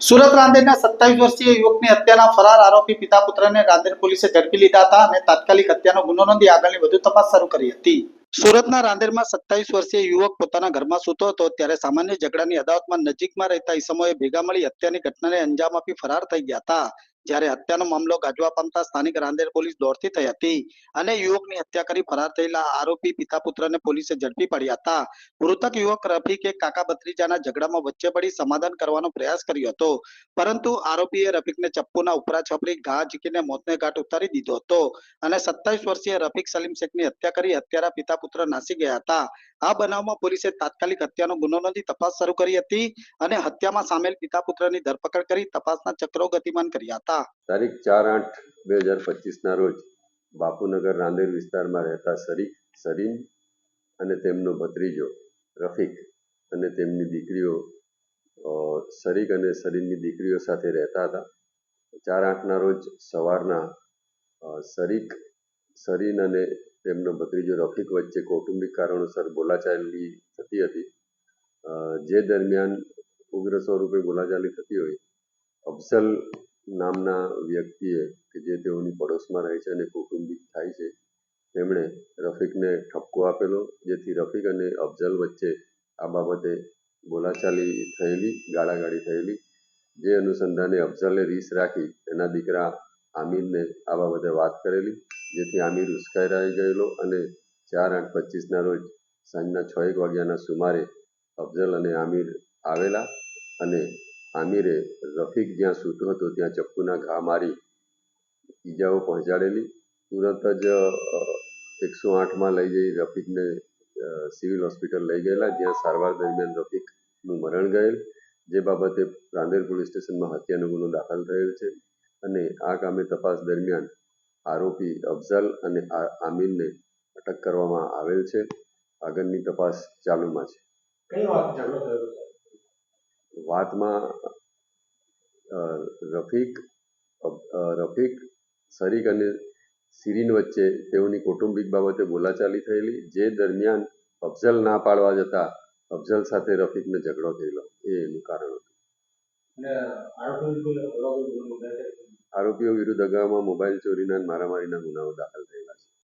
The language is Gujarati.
સુરત રાંદેરના સત્તાવીસ વર્ષીય યુવકની હત્યાના ફરાર આરોપી પિતા પુત્રને રાંદેર પોલીસે ઝડપી લીધા હતા અને તાત્કાલિક હત્યાનો ગુનો નોંધી આગળની વધુ તપાસ શરૂ કરી હતી. સુરતના રાંદેરમાં સત્તાવીસ વર્ષીય યુવક પોતાના ઘરમાં સૂતો હતો ત્યારે સામાન્ય ઝઘડાની અદાવતમાં નજીકમાં રહેતા ઈસમોએ ભેગા મળી હત્યાની ઘટનાને અંજામ આપી ફરાર થઈ ગયા હતા. જ્યારે હત્યાનો મામલો ગાજવા પામતા સ્થાનિક રાંદેર પોલીસ દોડતી થઈ હતી અને યુવકની હત્યા કરી ફરાર થયેલા આરોપી પિતા પુત્રને પોલીસે ઝડપી પડ્યા હતા. મૃતક યુવક રફીકે કાકા ભત્રીજાના ઝઘડામાં વચ્ચે પડી સમાધાન કરવાનો પ્રયાસ કર્યો હતો. પરંતુ આરોપીએ રફીકને ચપ્પુના ઉપરા છપરી ઘા ઝીકીને મોતને ઘાટ ઉતારી દીધો હતો અને સત્તાવીસ વર્ષીય રફીક સલીમ શેખની હત્યા કરી હત્યારા પિતા પુત્ર નાસી ગયા હતા. આ બનાવમાં પોલીસે તાત્કાલિક હત્યાનો ગુનો નોંધી તપાસ શરૂ કરી હતી અને હત્યામાં સામેલ પિતા પુત્રની ધરપકડ કરી તપાસના ચક્રો ગતિમાન કર્યા હતા. તારીખ ચાર આઠ બે હજાર પચીસના રોજ બાપુનગર રાંદેર વિસ્તારમાં રહેતા શરીક, સરીન અને તેમનો ભત્રીજો રફીક અને તેમની દીકરીઓ શરીક અને સરીનની દીકરીઓ સાથે રહેતા હતા. ચાર આઠના રોજ સવારના શરીક સરીન અને તેમનો ભત્રીજો રફીક વચ્ચે કૌટુંબિક કારણોસર બોલાચાલી થતી હતી. જે દરમિયાન ઉગ્ર સ્વરૂપે બોલાચાલી થતી હોય, અફઝલ નામના વ્યક્તિએ કે જે તેઓની પડોશમાં રહે છે અને કૌટુંબિક થાય છે, તેમણે રફીકને ઠપકો આપેલો, જેથી રફીક અને અફઝલ વચ્ચે આ બાબતે બોલાચાલી થયેલી, ગાળાગાળી થયેલી. જે અનુસંધાને અફઝલે રીસ રાખી, એના દીકરા આમીરને આ બાબતે વાત કરેલી. જેથી આમિર ઉશ્કેરાઈ ગયેલો અને ચાર આઠ પચીસના રોજ સાંજના છ એક વાગ્યાના સુમારે અફઝલ અને આમિર આવેલા અને આમિરે રફીક જ્યાં સૂતો હતો ત્યાં ચપ્પુના ઘા મારી ઈજાઓ પહોંચાડેલી. તુરંત જ એકસો આઠમાં લઈ જઈ રફીકને સિવિલ હોસ્પિટલ લઈ ગયેલા, જ્યાં સારવાર દરમિયાન રફીકનું મરણ ગયેલ. જે બાબતે રાંદેર પોલીસ સ્ટેશનમાં હત્યાનો ગુનો દાખલ થયેલ છે અને આ કામે તપાસ દરમિયાન આરોપી અફઝલ અને આ- અટક કરવામાં આવેલ છે. આગળની તપાસ ચાલુમાં છે. કઈ વાત ઝઘડો થયો વાતમાં રફીક રફીક શરીક અને સિરીન વચ્ચે તેઓની કૌટુંબિક બાબતે બોલાચાલી થયેલી જે દરમિયાન અફઝલ ના પાડવા જતા અફઝલ સાથે રફીકને ઝઘડો થયેલો એ એનું કારણ હતું. આરોપીઓ વિરુદ્ધ અગાઉમાં મોબાઈલ ચોરીના મારામારીના ગુનાઓ દાખલ થયેલા